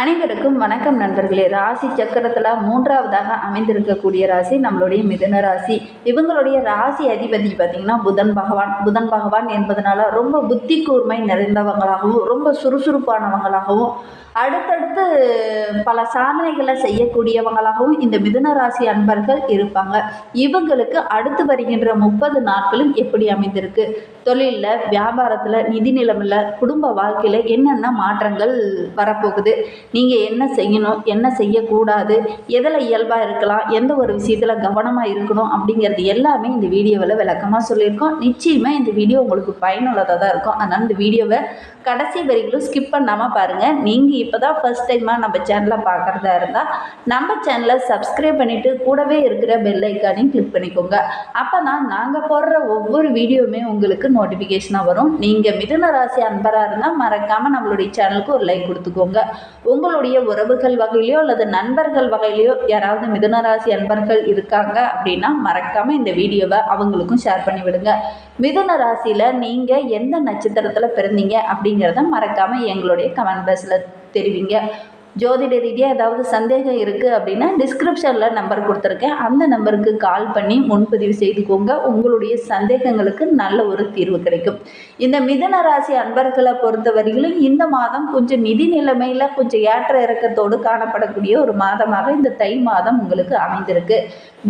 அனைவருக்கும் வணக்கம் நண்பர்களே. ராசி சக்கரத்தில் மூன்றாவதாக அமைந்திருக்கக்கூடிய ராசி நம்மளுடைய மிதுன ராசி. இவங்களுடைய ராசி அதிபதி பார்த்திங்கன்னா புதன் பகவான். புதன் பகவான் என்பதனால ரொம்ப புத்தி கூர்மை நிறைந்தவங்களாகவும் ரொம்ப சுறுசுறுப்பானவங்களாகவும் அடுத்தடுத்து பல சாதனைகளை செய்யக்கூடியவங்களாகவும் இந்த மிதுன ராசி அன்பர்கள் இருப்பாங்க. இவங்களுக்கு அடுத்து வருகின்ற முப்பது நாட்களும் எப்படி அமைந்திருக்கு? தொழிலில் வியாபாரத்தில் நிதி நிலமில் குடும்ப வாழ்க்கையில் என்னென்ன மாற்றங்கள் வரப்போகுது? நீங்கள் என்ன செய்யணும் என்ன செய்யக்கூடாது எதில் இயல்பாக இருக்கலாம் எந்த ஒரு விஷயத்தில் கவனமாக இருக்கணும் அப்படிங்கிறது எல்லாமே இந்த வீடியோவில் விளக்கமாக சொல்லியிருக்கோம். நிச்சயமாக இந்த வீடியோ உங்களுக்கு பயனுள்ளதாக தான் இருக்கும். அதனால் இந்த வீடியோவை கடைசி வரைக்கும் ஸ்கிப் பண்ணாமல் பாருங்கள் நீங்கள் இப்போ தான் ஃபஸ்ட் டைமாக நம்ம சேனலை பார்க்குறதா இருந்தால் நம்ம சேனலை சப்ஸ்கிரைப் பண்ணிவிட்டு கூடவே இருக்கிற பெல் ஐக்கானையும் கிளிக் பண்ணிக்கோங்க. அப்போ தான் நாங்கள் போடுற ஒவ்வொரு வீடியோவுமே உங்களுக்கு நோட்டிஃபிகேஷனாக வரும். நீங்கள் மிதுன ராசி அன்பராக இருந்தால் மறக்காமல் நம்மளுடைய சேனலுக்கு ஒரு லைக் கொடுத்துக்கோங்க. உங்களுடைய உறவுகள் வகையிலையோ அல்லது நண்பர்கள் வகையிலையோ யாராவது மிதுன ராசி அன்பர்கள் இருக்காங்க அப்படின்னா மறக்காமல் இந்த வீடியோவை அவங்களுக்கும் ஷேர் பண்ணி விடுங்க. மிதுன ராசியில் நீங்கள் எந்த நட்சத்திரத்தில் பிறந்தீங்க அப்படிங்கிறத மறக்காமல் எங்களுடைய கமெண்ட் பாக்ஸில் தெரிவிங்க. ஜோதிட ரீதியாக ஏதாவது சந்தேகம் இருக்குது அப்படின்னா டிஸ்கிரிப்ஷனில் நம்பர் கொடுத்துருக்கேன். அந்த நம்பருக்கு கால் பண்ணி முன்பதிவு செய்துக்கோங்க. உங்களுடைய சந்தேகங்களுக்கு நல்ல ஒரு தீர்வு கிடைக்கும். இந்த மிதன ராசி அன்பர்களை பொறுத்தவரையிலும் இந்த மாதம் கொஞ்சம் நிதி நிலைமையில் கொஞ்சம் ஏற்ற இறக்கத்தோடு காணப்படக்கூடிய ஒரு மாதமாக இந்த தை மாதம் உங்களுக்கு அமைந்திருக்கு.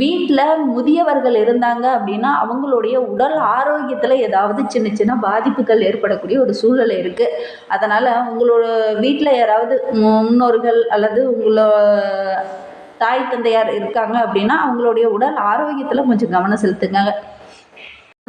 வீட்டில் முதியவர்கள் இருந்தாங்க அப்படின்னா அவங்களுடைய உடல் ஆரோக்கியத்தில் ஏதாவது சின்ன சின்ன பாதிப்புகள் ஏற்படக்கூடிய ஒரு சூழ்நிலை இருக்குது அதனால் உங்களோட வீட்டில் யாராவது முன்னோர்கள் அல்லது உங்களோட தாய் தந்தையார் இருக்காங்க அப்படின்னா அவங்களுடைய உடல் ஆரோக்கியத்தில் கொஞ்சம் கவனம் செலுத்துங்க.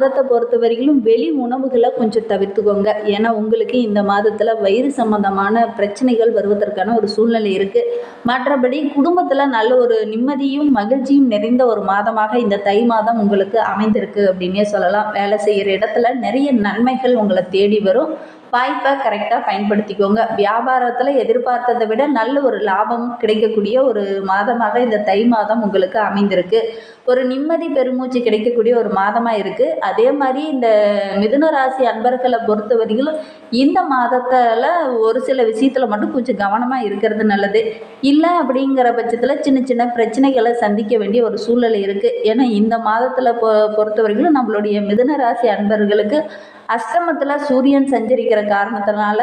மாதத்தை பொறுத்த வரைக்கும் வெளி உணவுகளை கொஞ்சம் தவிர்த்துக்கோங்க. ஏன்னா உங்களுக்கு இந்த மாதத்தில் வயிறு சம்மந்தமான பிரச்சனைகள் வருவதற்கான ஒரு சூழ்நிலை இருக்குது மற்றபடி குடும்பத்தில் நல்ல ஒரு நிம்மதியும் மகிழ்ச்சியும் நிறைந்த ஒரு மாதமாக இந்த தை மாதம் உங்களுக்கு அமைந்திருக்கு அப்படின்னே சொல்லலாம். வேலை செய்கிற இடத்துல நிறைய நன்மைகள் உங்களை தேடி வரும். வாய்ப்பை கரெக்டாக பயன்படுத்திக்கோங்க. வியாபாரத்தில் எதிர்பார்த்ததை விட நல்ல ஒரு லாபம் கிடைக்கக்கூடிய ஒரு மாதமாக இந்த தை மாதம் உங்களுக்கு அமைந்திருக்கு. ஒரு நிம்மதி பெருமூச்சு கிடைக்கக்கூடிய ஒரு மாதமாக இருக்குது அதே மாதிரி இந்த மிதுன ராசி அன்பர்களை பொறுத்த வரைக்கும் இந்த மாதத்தில் ஒரு சில விஷயத்தில் மட்டும் கொஞ்சம் கவனமாக இருக்கிறது நல்லது. இல்லை அப்படிங்கிற பட்சத்தில் சின்ன சின்ன பிரச்சனைகளை சந்திக்க வேண்டிய ஒரு சூழ்நிலை இருக்குது ஏன்னா இந்த மாதத்தில் பொ பொறுத்த வரைக்கும் நம்மளுடைய மிதுன ராசி அன்பர்களுக்கு அஷ்டமத்தில் சூரியன் சஞ்சரிக்கிற காரணத்தினால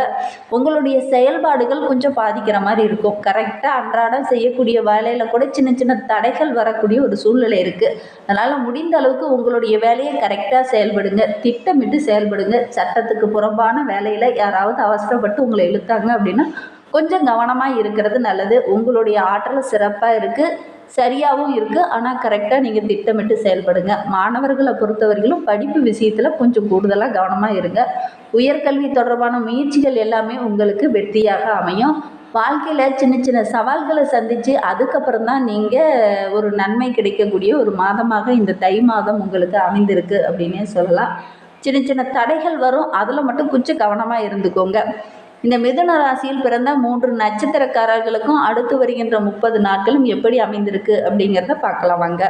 உங்களுடைய செயல்பாடுகள் கொஞ்சம் பாதிக்கிற மாதிரி இருக்கும். கரெக்டாக அன்றாடம் செய்யக்கூடிய வேலையில் கூட சின்ன சின்ன தடைகள் வரக்கூடிய ஒரு சூழ்நிலை இருக்குது அதனால் முடிந்த அளவுக்கு உங்களுடைய வேலையை கரெக்டாக செயல்படுங்க. திட்டமிட்டு செயல்படுங்க. சட்டத்துக்கு புறம்பான வேலையில் யாராவது அவசரப்பட்டு உங்களை இழுத்தாங்க அப்படின்னா கொஞ்சம் கவனமாக இருக்கிறது நல்லது. உங்களுடைய ஆற்றல் சிறப்பாக இருக்குது சரியாகவும் இருக்குது ஆனால் கரெக்டாக நீங்கள் திட்டமிட்டு செயல்படுங்க. மாணவர்களை பொறுத்தவரையிலும் படிப்பு விஷயத்தில் கொஞ்சம் கூடுதலாக கவனமாக இருங்க. உயர்கல்வி தொடர்பான முயற்சிகள் எல்லாமே உங்களுக்கு வெற்றியாக அமையும். வாழ்க்கையில் சின்ன சின்ன சவால்களை சந்தித்து அதுக்கப்புறம் தான் நீங்கள் ஒரு நன்மை கிடைக்கக்கூடிய ஒரு மாதமாக இந்த தை மாதம் உங்களுக்கு அமைந்திருக்கு அப்படின்னே சொல்லலாம். சின்ன சின்ன தடைகள் வரும். அதில் மட்டும் கொஞ்சம் கவனமாக இருந்துக்கோங்க. இந்த மிதுன ராசியில் பிறந்த மூன்று நட்சத்திரக்காரர்களுக்கும் அடுத்து வருகின்ற முப்பது நாட்களும் எப்படி அமைந்திருக்கு அப்படிங்கிறத பார்க்கலாம் வாங்க.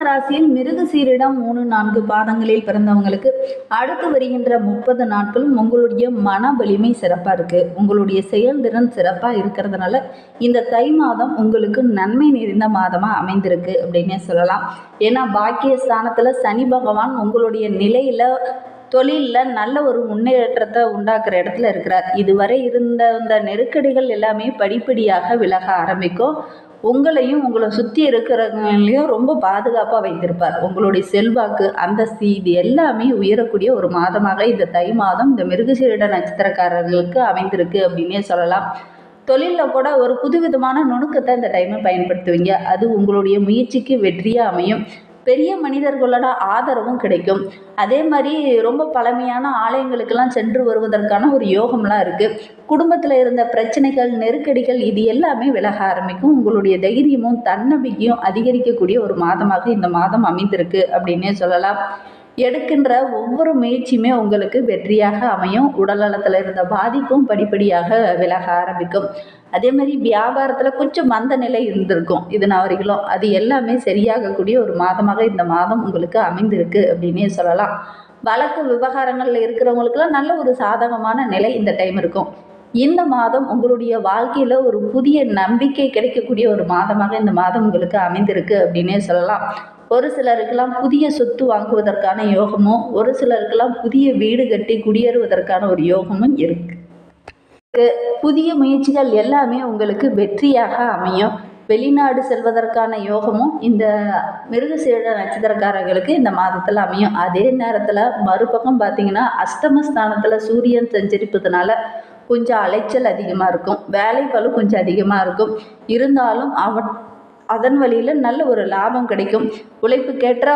ராசியில் மிருக சீரிடம் மூணு நான்கு பாதங்களில் பிறந்தவங்களுக்கு அடுத்து வருகின்ற முப்பது நாட்களும் உங்களுடைய மன வலிமை சிறப்பாக இருக்குது உங்களுடைய செயல்திறன் சிறப்பாக இருக்கிறதுனால இந்த தை மாதம் உங்களுக்கு நன்மை நிறைந்த மாதமாக அமைந்திருக்கு அப்படின்னே சொல்லலாம். ஏன்னா பாக்கிய ஸ்தானத்தில் சனி பகவான் உங்களுடைய நிலையில் தொழிலில் நல்ல ஒரு முன்னேற்றத்தை உண்டாக்குற இடத்துல இருக்கிறார். இதுவரை இருந்த அந்த நெருக்கடிகள் எல்லாமே படிப்படியாக விலக ஆரம்பிக்கும். உங்களையும் உங்களை சுற்றி இருக்கிறவங்களையும் ரொம்ப பாதுகாப்பாக வைத்திருப்பார். உங்களுடைய செல்வாக்கு அந்தஸ்து இது எல்லாமே உயரக்கூடிய ஒரு மாதமாக இந்த தை மாதம் இந்த மிருகசீரிட நட்சத்திரக்காரர்களுக்கு அமைந்திருக்கு அப்படின்னே சொல்லலாம். தொழிலில் கூட ஒரு புதுவிதமான நுணுக்கத்தை இந்த டைமை பயன்படுத்துவீங்க. அது உங்களுடைய முயற்சிக்கு வெற்றியாக அமையும். பெரிய மனிதர்களோட ஆதரவும் கிடைக்கும். அதே மாதிரி ரொம்ப பழமையான ஆலயங்களுக்கெல்லாம் சென்று வருவதற்கான ஒரு யோகம்லாம் இருக்குது குடும்பத்தில் இருந்த பிரச்சனைகள் நெருக்கடிகள் இது எல்லாமே விலக ஆரம்பிக்கும். உங்களுடைய தைரியமும் தன்னம்பிக்கையும் அதிகரிக்கக்கூடிய ஒரு மாதமாக இந்த மாதம் அமைந்திருக்கு அப்படின்னே சொல்லலாம். எடுக்கின்ற ஒவ்வொரு முயற்சியுமே உங்களுக்கு வெற்றியாக அமையும். உடல்நலத்தில் இருந்த பாதிப்பும் படிப்படியாக விலக ஆரம்பிக்கும். அதே மாதிரி வியாபாரத்தில் கொஞ்சம் மந்த நிலை இருந்திருக்கும். இது நான் வரைக்கும் அது எல்லாமே சரியாகக்கூடிய ஒரு மாதமாக இந்த மாதம் உங்களுக்கு அமைந்திருக்கு அப்படின்னே சொல்லலாம். வழக்கு விவகாரங்களில் இருக்கிறவங்களுக்குலாம் நல்ல ஒரு சாதகமான நிலை இந்த டைம் இருக்கும். இந்த மாதம் உங்களுடைய வாழ்க்கையில் ஒரு புதிய நம்பிக்கை கிடைக்கக்கூடிய ஒரு மாதமாக இந்த மாதம் உங்களுக்கு அமைந்திருக்கு அப்படின்னே சொல்லலாம். ஒரு சிலருக்கெல்லாம் புதிய சொத்து வாங்குவதற்கான யோகமும் ஒரு சிலருக்கெல்லாம் புதிய வீடு கட்டி குடியேறுவதற்கான ஒரு யோகமும் இருக்குது புதிய முயற்சிகள் எல்லாமே உங்களுக்கு வெற்றியாக அமையும். வெளிநாடு செல்வதற்கான யோகமும் இந்த மிருகசீழ நட்சத்திரக்காரர்களுக்கு இந்த மாதத்தில் அமையும். அதே நேரத்தில் மறுபக்கம் பார்த்தீங்கன்னா அஸ்தமஸ்தானத்தில் சூரியன் சஞ்சரிப்பதுனால கொஞ்சம் அலைச்சல் அதிகமாக இருக்கும். வேலைப்பளு கொஞ்சம் அதிகமாக இருக்கும். இருந்தாலும் அவ அதன் வழியில் நல்ல ஒரு லாபம் கிடைக்கும். உழைப்புக்கேற்ற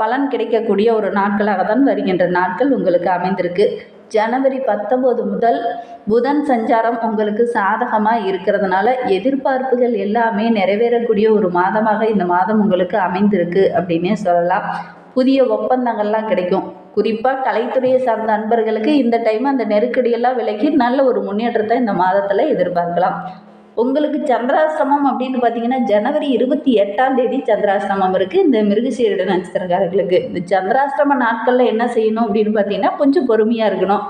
பலன் கிடைக்கக்கூடிய ஒரு நாட்களாக தான் வருகின்ற நாட்கள் உங்களுக்கு அமைந்திருக்கு. ஜனவரி பத்தொம்போது முதல் புதன் சஞ்சாரம் உங்களுக்கு சாதகமாக இருக்கிறதுனால எதிர்பார்ப்புகள் எல்லாமே நிறைவேறக்கூடிய ஒரு மாதமாக இந்த மாதம் உங்களுக்கு அமைந்திருக்கு அப்படின்னே சொல்லலாம். புதிய ஒப்பந்தங்கள்லாம் கிடைக்கும். குறிப்பாக கலைத்துறையை சார்ந்த நண்பர்களுக்கு இந்த டைம் அந்த நெருக்கடியெல்லாம் விலக்கி நல்ல ஒரு முன்னேற்றத்தை இந்த மாதத்தில் எதிர்பார்க்கலாம். உங்களுக்கு சந்திராசிரமம் அப்படின்னு பார்த்தீங்கன்னா ஜனவரி இருபத்தி எட்டாம் தேதி சந்திராசிரமம் இருக்குது இந்த மிருகசீரிட நட்சத்திரக்காரர்களுக்கு இந்த சந்திராசிரம நாட்களில் என்ன செய்யணும் அப்படின்னு பார்த்தீங்கன்னா கொஞ்சம் பொறுமையாக இருக்கணும்.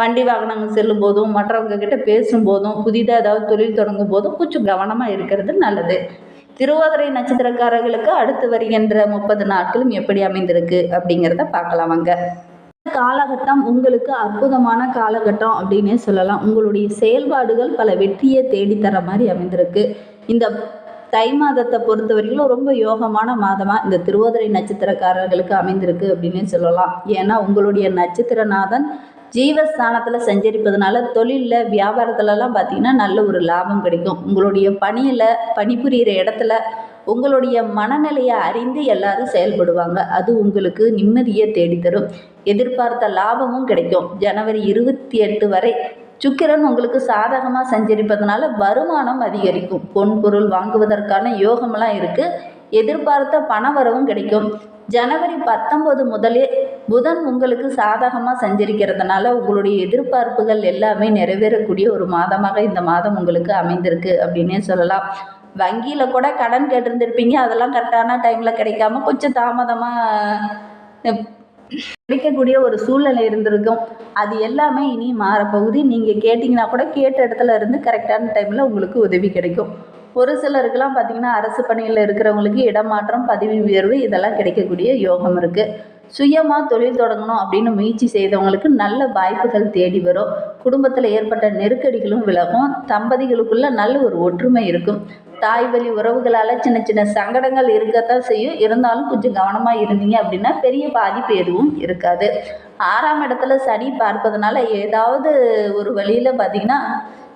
வண்டி வாகனங்கள் செல்லும் போதும் மற்றவங்க கிட்ட பேசும்போதும் புதிதாக ஏதாவது தொழில் தொடங்கும் போதும் கொஞ்சம் கவனமாக இருக்கிறது நல்லது. திருவாதிரை நட்சத்திரக்காரர்களுக்கு அடுத்து வருகின்ற முப்பது நாட்களும் எப்படி அமைந்திருக்கு அப்படிங்கிறத பார்க்கலாம் வாங்க. காலகட்டம் உங்களுக்கு அற்புதமான காலகட்டம் அப்படின்னே சொல்லலாம். உங்களுடைய செயல்பாடுகள் பல வெற்றியை தேடித்தர மாதிரி அமைந்திருக்கு. இந்த தை மாதத்தை பொறுத்தவரையிலும் ரொம்ப யோகமான மாதமாக இந்த திருவோதரை நட்சத்திரக்காரர்களுக்கு அமைந்திருக்கு அப்படின்னே சொல்லலாம். ஏன்னா உங்களுடைய நட்சத்திரநாதன் ஜீவஸ்தானத்தில் சஞ்சரிப்பதனால தொழிலில் வியாபாரத்துலலாம் பார்த்திங்கன்னா நல்ல ஒரு லாபம் கிடைக்கும். உங்களுடைய பணியில் பணிபுரிகிற இடத்துல உங்களுடைய மனநிலையை அறிந்து எல்லாரும் செயல்படுவாங்க. அது உங்களுக்கு நிம்மதியை தேடித்தரும். எதிர்பார்த்த லாபமும் கிடைக்கும். ஜனவரி இருபத்தி எட்டு வரை சுக்கிரன் உங்களுக்கு சாதகமாக சஞ்சரிப்பதனால வருமானம் அதிகரிக்கும். பொன் பொருள் வாங்குவதற்கான யோகமெல்லாம் இருக்குது எதிர்பார்த்த பண வரவும் கிடைக்கும். ஜனவரி பத்தொம்போது முதலே புதன் உங்களுக்கு சாதகமாக சஞ்சரிக்கிறதுனால உங்களுடைய எதிர்பார்ப்புகள் எல்லாமே நிறைவேறக்கூடிய ஒரு மாதமாக இந்த மாதம் உங்களுக்கு அமைந்திருக்கு அப்படின்னே சொல்லலாம். வங்கியில் கூட கடன் கேட்டிருந்துருப்பீங்க. அதெல்லாம் கரெக்டான டைமில் கிடைக்காம கொஞ்சம் தாமதமாக கிடைக்கக்கூடிய ஒரு சூழ்நிலை இருந்திருக்கும். அது எல்லாமே இனி மாறப்போகுது நீங்கள் கேட்டிங்கன்னா கூட கேட்ட இடத்துல இருந்து கரெக்டான டைமில் உங்களுக்கு உதவி கிடைக்கும். ஒரு சிலருக்கெல்லாம் பார்த்திங்கன்னா அரசு பணியில் இருக்கிறவங்களுக்கு இடமாற்றம் பதவி உயர்வு இதெல்லாம் கிடைக்கக்கூடிய யோகம் இருக்குது சுயமாக தொழில் தொடங்கணும் அப்படின்னு முயற்சி செய்தவங்களுக்கு நல்ல வாய்ப்புகள் தேடி வரும். குடும்பத்தில் ஏற்பட்ட நெருக்கடிகளும் விலகும். தம்பதிகளுக்குள்ள நல்ல ஒரு ஒற்றுமை இருக்கும். தாய் வழி உறவுகளால் சின்ன சின்ன சங்கடங்கள் இருக்கத்தான் செய்யும். இருந்தாலும் கொஞ்சம் கவனமாக இருந்தீங்க அப்படின்னா பெரிய பாதிப்பு எதுவும் இருக்காது. ஆறாம் இடத்துல சனி பார்ப்பதுனால ஏதாவது ஒரு வழியில் பார்த்திங்கன்னா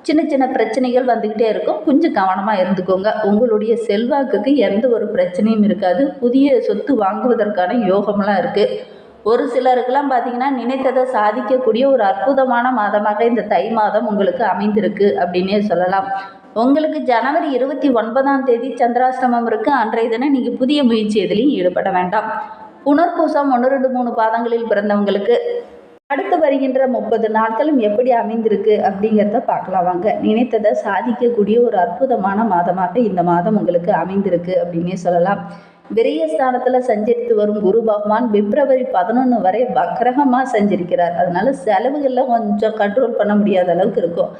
சின்ன சின்ன பிரச்சனைகள் வந்துக்கிட்டே இருக்கும். கொஞ்சம் கவனமாக இருந்துக்கோங்க. உங்களுடைய செல்வாக்குக்கு எந்த ஒரு பிரச்சனையும் இருக்காது. புதிய சொத்து வாங்குவதற்கான யோகமெலாம் இருக்குது ஒரு சிலருக்கெல்லாம் பார்த்தீங்கன்னா நினைத்ததை சாதிக்கக்கூடிய ஒரு அற்புதமான மாதமாக இந்த தை மாதம் உங்களுக்கு அமைந்திருக்கு அப்படின்னே சொல்லலாம். உங்களுக்கு ஜனவரி இருபத்தி ஒன்பதாம் தேதி சந்திராசிரமம் இருக்குது அன்றைய தினம் நீங்கள் புதிய முயற்சி எதுலேயும் ஈடுபட வேண்டாம். புனர்பூசம் ஒன்று ரெண்டு மூணு பாதங்களில் பிறந்தவங்களுக்கு அடுத்து வருகின்ற முப்பது நாட்களும் எப்படி அமைந்திருக்கு அப்படிங்கிறத பார்க்கலாம். வாங்க நினைத்ததை சாதிக்கக்கூடிய ஒரு அற்புதமான மாதமாக இந்த மாதம் உங்களுக்கு அமைந்திருக்கு அப்படின்னே சொல்லலாம். விரயஸ்தானத்தில் சஞ்சரித்து வரும் குரு பகவான் பிப்ரவரி பதினொன்று வரை வக்கரகமாக சஞ்சரிக்கிறார். அதனால செலவுகளில் கொஞ்சம் கண்ட்ரோல் பண்ண முடியாத அளவுக்கு இருக்கும்.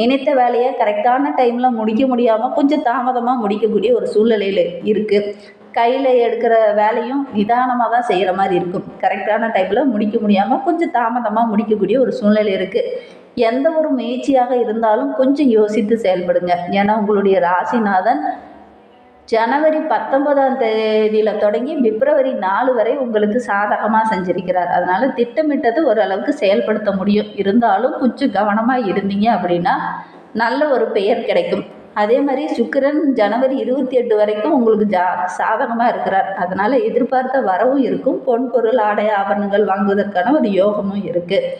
நினைத்த வேலையை கரெக்டான டைமில் முடிக்க முடியாமல் கொஞ்சம் தாமதமாக முடிக்கக்கூடிய ஒரு சூழ்நிலையில் இருக்குது கையில் எடுக்கிற வேலையும் நிதானமாக தான் செய்கிற மாதிரி இருக்கும். கரெக்டான டைமில் முடிக்க முடியாமல் கொஞ்சம் தாமதமாக முடிக்கக்கூடிய ஒரு சூழ்நிலை இருக்குது எந்த ஒரு முயற்சியாக இருந்தாலும் கொஞ்சம் யோசித்து செயல்படுங்க. ஏன்னா உங்களுடைய ராசிநாதன் ஜனவரி பத்தொன்பதாம் தேதியில் தொடங்கி பிப்ரவரி நாலு வரை உங்களுக்கு சாதகமாக செஞ்சிருக்கிறார். அதனால் திட்டமிட்டது ஓரளவுக்கு செயல்படுத்த முடியும். இருந்தாலும் கொஞ்சம் கவனமாக இருந்தீங்க அப்படின்னா நல்ல ஒரு பெயர் கிடைக்கும். அதே மாதிரி சுக்கிரன் ஜனவரி இருபத்தி எட்டு வரைக்கும் உங்களுக்கு ஜா சாதகமாக இருக்கிறார். அதனால் எதிர்பார்த்த வரவும் இருக்கும். பொன் பொருள் ஆடை ஆபரணங்கள் வாங்குவதற்கான ஒரு யோகமும் இருக்குது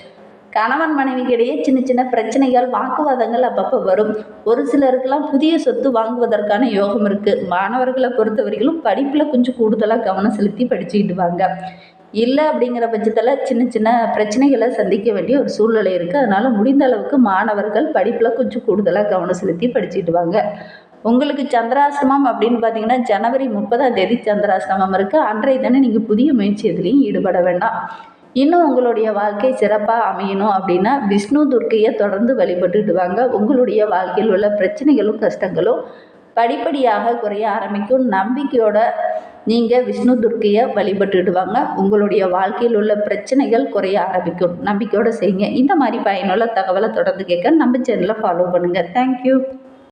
கணவன் மனைவிக்கிடையே சின்ன சின்ன பிரச்சனைகள் வாக்குவாதங்கள் அப்பப்போ வரும். ஒரு சிலருக்கெல்லாம் புதிய சொத்து வாங்குவதற்கான யோகம் இருக்குது மாணவர்களை பொறுத்தவரையிலும் படிப்பில் கொஞ்சம் கூடுதலாக கவனம் செலுத்தி படிச்சுக்கிட்டு வாங்க. இல்லை அப்படிங்கிற பட்சத்தில் சின்ன சின்ன பிரச்சனைகளை சந்திக்க வேண்டிய ஒரு சூழ்நிலை இருக்குது அதனால் முடிந்த அளவுக்கு மாணவர்கள் படிப்பில் கொஞ்சம் கூடுதலாக கவனம் செலுத்தி படிச்சுட்டு வாங்க. உங்களுக்கு சந்திராசிரமம் அப்படின்னு பார்த்தீங்கன்னா ஜனவரி முப்பதாம் தேதி சந்திராசிரமம் இருக்குது அன்றைய தானே நீங்கள் புதிய முயற்சி எதுலேயும் ஈடுபட வேண்டாம். இன்னும் உங்களுடைய வாழ்க்கை சிறப்பாக அமையணும் அப்படின்னா விஷ்ணு துர்க்கையை தொடர்ந்து வழிபட்டுட்டு வாங்க. உங்களுடைய வாழ்க்கையில் உள்ள பிரச்சனைகளும் கஷ்டங்களும் படிப்படியாக குறைய ஆரம்பிக்கும். நம்பிக்கையோட நீங்கள் விஷ்ணு துர்க்கையை வழிபட்டுடுவாங்க உங்களுடைய வாழ்க்கையில் உள்ள பிரச்சனைகள் குறைய ஆரம்பிக்கும். நம்பிக்கையோடு செய்யுங்க. இந்த மாதிரி பயனுள்ள தகவலை தொடர்ந்து கேட்க நம்ம சேனலை ஃபாலோ பண்ணுங்கள் தேங்க்யூ